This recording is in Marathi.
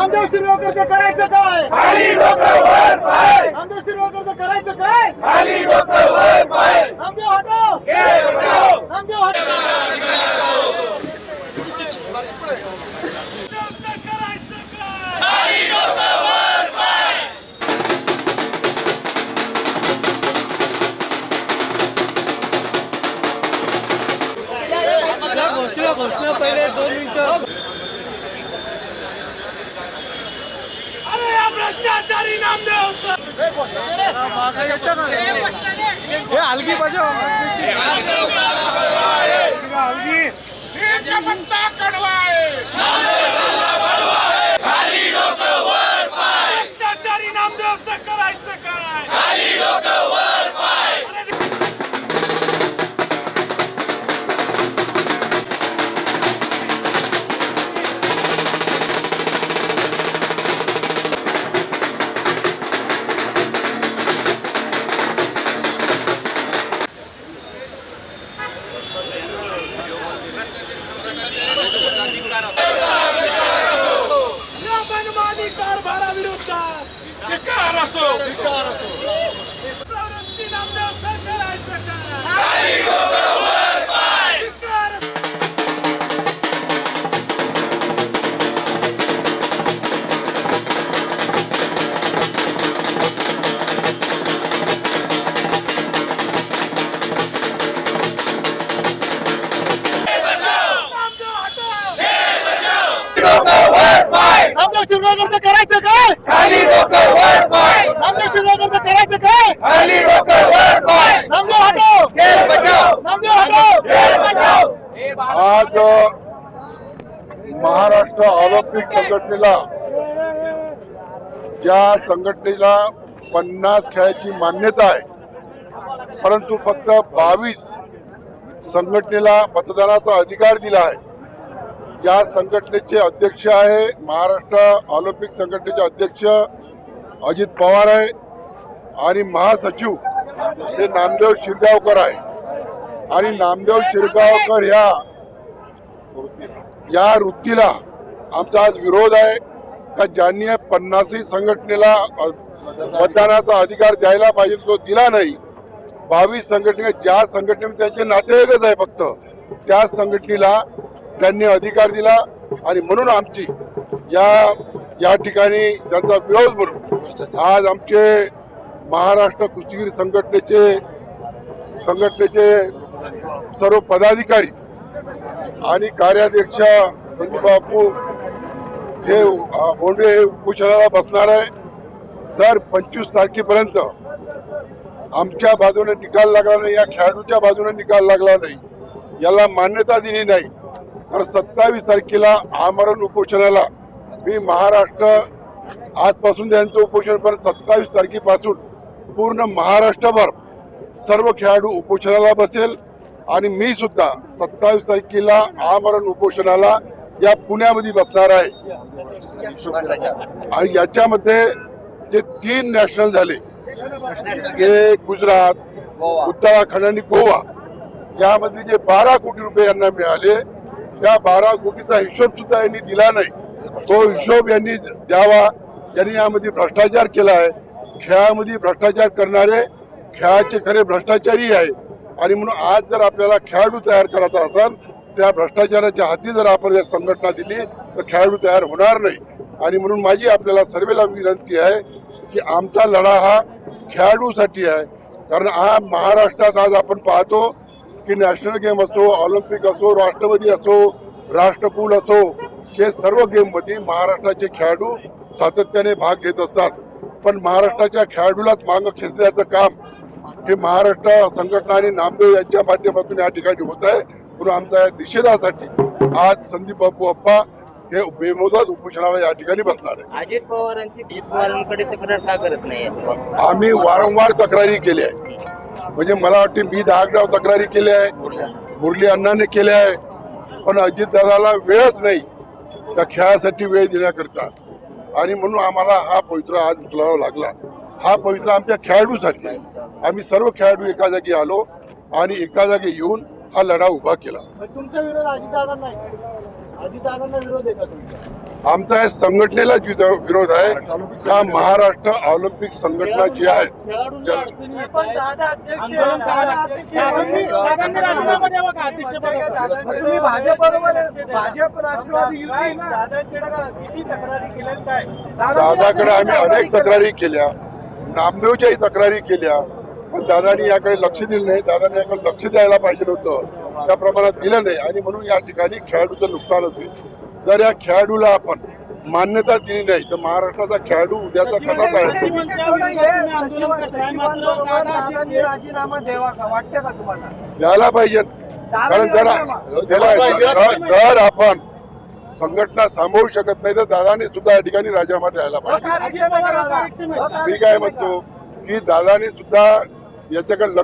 नामदेव शिरवकरचं करायचं काय? नामदेव शिरवकरचं करायचं काय? नामदेव हटव. नामदेव हटव. अरे या भ्रष्टाचारी नामदेव पत्ता कडवा भ्रष्टाचारी नामदेवचं करायचं काय? कारभाराविरोधात धिक्कार असो प्रवृत्ती नामदेवचं करायचं काय धिक्कार करायचं काय नामदेव हटव. नामदेव हटव. आज महाराष्ट्र ऑलिम्पिक संघटनेला ज्या संघटनेला पन्नास खेळाची मान्यता आहे परंतु फक्त बावीस संघटनेला मतदानाचा अधिकार दिला आहे. या संघटनेचे अध्यक्ष आहे महाराष्ट्र ऑलिम्पिक संघटनेचे अध्यक्ष अजित पवार आहे. आणि महासचिव हे नामदेव शिरगावकर आहे. आणि नामदेव शिरगावकर ह्या या वृत्तीला आमचा आज विरोध आहे का ज्यांनी पन्नासी संघटनेला मतदानाचा अधिकार द्यायला पाहिजे तो दिला नाही. बावीस संघटने ज्या संघटने त्यांचे नातेवाईकच आहे फक्त त्या संघटनेला त्यांनी अधिकार दिला आणि म्हणून आमची या या ठिकाणी त्यांचा विरोध म्हणून आज आमचे महाराष्ट्र कुस्तीगीर संघटनेचे संघटनेचे सर्व पदाधिकारी आणि कार्याध्यक्ष संदीप बापू हे बोंडे हे उपोषणाला बसणार आहे. जर पंचवीस तारखेपर्यंत आमच्या बाजूने निकाल लागला नाही या खेळाडूच्या बाजूने निकाल लागला नाही. याला मान्यता दिली नाही. तर सत्तावीस तारखेला आमरण उपोषणाला मी महाराष्ट्र आजपासून त्यांचं उपोषण पण सत्तावीस तारखेपासून पूर्ण महाराष्ट्रभर सर्व खेळाडू उपोषणाला बसेल. आणि मी सुद्धा सत्तावीस तारखेला आमरण उपोषणाला या पुण्यामध्ये बसणार आहे. आणि याच्यामध्ये जे तीन नॅशनल झाले हे गुजरात उत्तराखंड आणि गोवा यामध्ये जे बारा कोटी रुपये यांना मिळाले त्या बारा कोटीचा हिशोब सुद्धा यांनी दिला नाही. तो हिशोब यांनी द्यावा. यांनी यामध्ये भ्रष्टाचार केला आहे. खेळामध्ये भ्रष्टाचार करणारे खेळाचे खरे भ्रष्टाचारी आहे आणि म्हणून आज जर आपल्याला खेळाडू तयार करायचा असेल त्या भ्रष्टाचाराच्या हाती जर आपण या संघटना दिली तर खेळाडू तयार होणार नाही. आणि म्हणून माझी आपल्याला सर्वेला विनंती आहे की आमचा लढा हा खेळाडूसाठी आहे. कारण हा महाराष्ट्रात आज आपण पाहतो की नॅशनल गेम असो ऑलिम्पिक असो राष्ट्रपती असो राष्ट्रकुल असो हे सर्व गेममध्ये महाराष्ट्राचे खेळाडू सातत्याने भाग घेत असतात. पण महाराष्ट्राच्या खेळाडूलाच मागं खेचण्याचं काम हे महाराष्ट्र संघटना आणि नामदेव यांच्या माध्यमातून या ठिकाणी होत आहे. म्हणून आमच्या या निषेधासाठी आज संदीप बापू अप्पा हे बेमोदात उपोषणाला या ठिकाणी बसणार आहे अजित पवारांची पवारांकडे तक्रार का करत नाही आम्ही वारंवार तक्रारी केल्या आहे. म्हणजे मला वाटते मी दहा डाव तक्रारी केल्या आहे मुरली अण्णाने केल्या आहे पण अजितदादाला वेळच नाही. त्या खेळासाठी वेळ देण्याकरता. आणि म्हणून आम्हाला हा पवित्र आज उचलावा लागला. हा पवित्र आमच्या खेळाडूसाठी. आहे. आम्ही सर्व खेळाडू एका जागी आलो आणि एका जागी येऊन हा लढा उभा केला. आमचा संघटनेलाच विरो- विरोध आहे का महाराष्ट्र ऑलिम्पिक संघटना जी आहे दादाकडे आम्ही अनेक तक्रारी केल्या. नामदेवच्याही तक्रारी केल्या. पण दादानी याकडे लक्ष दिलं नाही. दादाने याकडे लक्ष द्यायला पाहिजे होतं. त्या प्रमाणात दिलं नाही आणि म्हणून या ठिकाणी खेळाडूचं नुकसान होते जर या खेळाडूला आपण मान्यता दिली नाही तर महाराष्ट्राचा खेळाडू उद्याचा आहे दादांनी राजीनामा द्यावा का वाटतं का तुम्हाला द्यायला पाहिजे कारण जर जर- आपण संघटना सांभाळू शकत नाही तर दादाने सुद्धा या ठिकाणी राजीनामा द्यायला पाहिजे मी काय म्हणतो की दादाने सुद्धा याच्याकडे लक्ष